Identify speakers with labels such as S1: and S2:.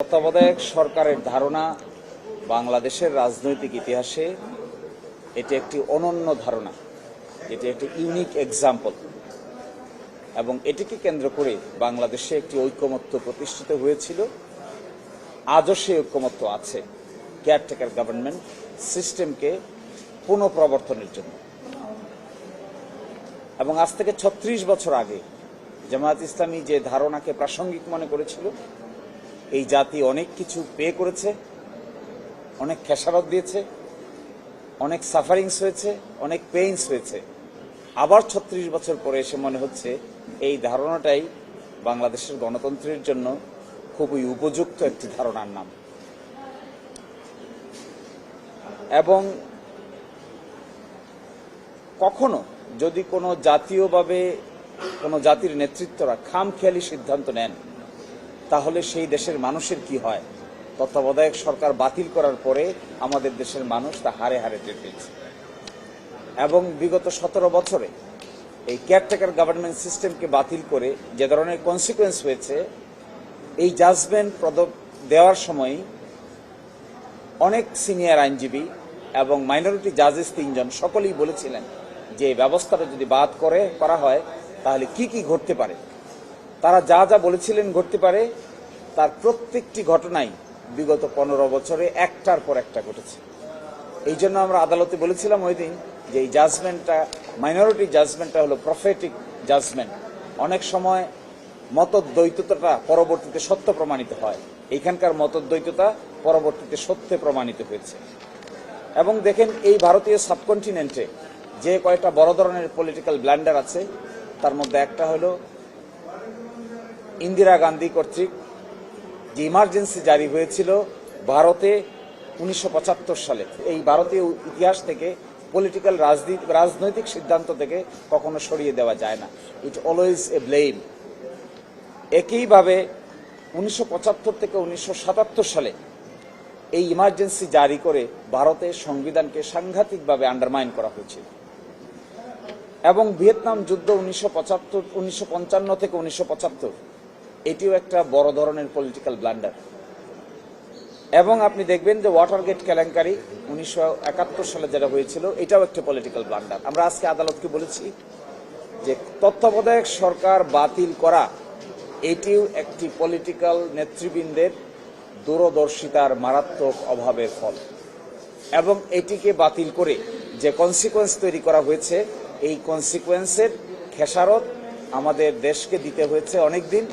S1: তত্ত্বাবধায়ক সরকারের ধারণা বাংলাদেশের রাজনৈতিক ইতিহাসে এটি একটি অনন্য ধারণা। এটি একটি ইউনিক এক্সাম্পল এবং এটিকে কেন্দ্র করে বাংলাদেশে একটি ঐক্যমত্য প্রতিষ্ঠিত হয়েছিল। আজও সেই ঐক্যমত্য আছে। কেয়ারটেকার গভর্নমেন্ট সিস্টেমকে পুনঃপ্রবর্তনের জন্য। এবং আজ থেকে ছত্রিশ বছর আগে জামায়াত ইসলামী যে ধারণাকে প্রাসঙ্গিক মনে করেছিল এই জাতি অনেক কিছু পে করেছে, অনেক খেসারত দিয়েছে, অনেক সাফারিংস হয়েছে, অনেক পেইনস হয়েছে। আবার ছত্রিশ বছর পরে এসে মনে হচ্ছে এই ধারণাটাই বাংলাদেশের গণতন্ত্রের জন্য খুবই উপযুক্ত একটি ধারণার নাম। এবং কখনো যদি কোনো জাতীয়ভাবে কোনো জাতির নেতৃত্বরা খামখেয়ালি সিদ্ধান্ত নেন তাহলে সেই দেশের মানুষের কি হয়? তত্ত্বাবধায়ক সরকার বাতিল করার পরে আমাদের দেশের মানুষ তা হারে হারে টের পেয়েছে। এবং বিগত সতেরো বছরে এই কেয়ারটেকার গভর্নমেন্ট সিস্টেমকে বাতিল করে যে ধরনের কনসিকুয়েন্স হয়েছে, এই জাজমেন্ট দেওয়ার সময় অনেক সিনিয়র আইনজীবী এবং মাইনরিটি জাজেস তিনজন সকলেই বলেছিলেন যে ব্যবস্থাটা যদি বাদ করে করা হয়, তাহলে কি কি ঘটতে পারে? তারা যা যা বলেছিলেন ঘটতে পারে, তার প্রত্যেকটি ঘটনাই বিগত পনেরো বছরে একটার পর একটা ঘটেছে। এই জন্য আমরা আদালতে বলেছিলাম ওই দিন যে এই জাজমেন্টটা মাইনরিটি জাজমেন্টটা হলো প্রফেটিক জাজমেন্ট অনেক সময় মতদ্বৈততা পরবর্তীতে সত্য প্রমাণিত হয়। এখানকার মতদ্বৈততা পরবর্তীতে সত্যে প্রমাণিত হয়েছে। এবং দেখেন এই ভারতীয় সাবকন্টিনেন্টে যে কয়েকটা বড় ধরনের পলিটিক্যাল ব্ল্যান্ডার আছে, তার মধ্যে একটা হলো ইন্দিরা গান্ধী কর্তৃক যে ইমার্জেন্সি জারি হয়েছিল ভারতে উনিশশো পঁচাত্তর সালে। এই ভারতীয় ইতিহাস থেকে পলিটিক্যাল রাজনীতি রাজনৈতিক সিদ্ধান্ত থেকে কখনো সরিয়ে দেওয়া যায় না। ইট অলওয়েজ এ ব্লেম একইভাবে উনিশশো পঁচাত্তর থেকে উনিশশো সাতাত্তর সালে এই ইমার্জেন্সি জারি করে ভারতের সংবিধানকে সাংঘাতিকভাবে আন্ডারমাইন করা হয়েছিল। এবং ভিয়েতনাম যুদ্ধ উনিশশো পঁচাত্তর, উনিশশো থেকে উনিশশো পঁচাত্তর এটিও একটা বড় ধরনের পলিটিক্যাল ব্লান্ডার এবং আপনি দেখবেন যে ওয়াটার গেট কেলেঙ্কারি উনিশশো একাত্তর সালে যেটা হয়েছিল, এটাও একটা পলিটিক্যাল ব্লান্ডার আমরা আজকে আদালতকে বলেছি যে তত্ত্বাবধায়ক সরকার বাতিল করা, এটিও একটি পলিটিক্যাল নেতৃবৃন্দের দূরদর্শিতার মারাত্মক অভাবের ফল। এবং এটিকে বাতিল করে যে কনসিকোয়েন্স তৈরি করা হয়েছে, এই কনসিকোয়েন্সের খেসারত আমাদের দেশকে দিতে হয়েছে অনেক দিন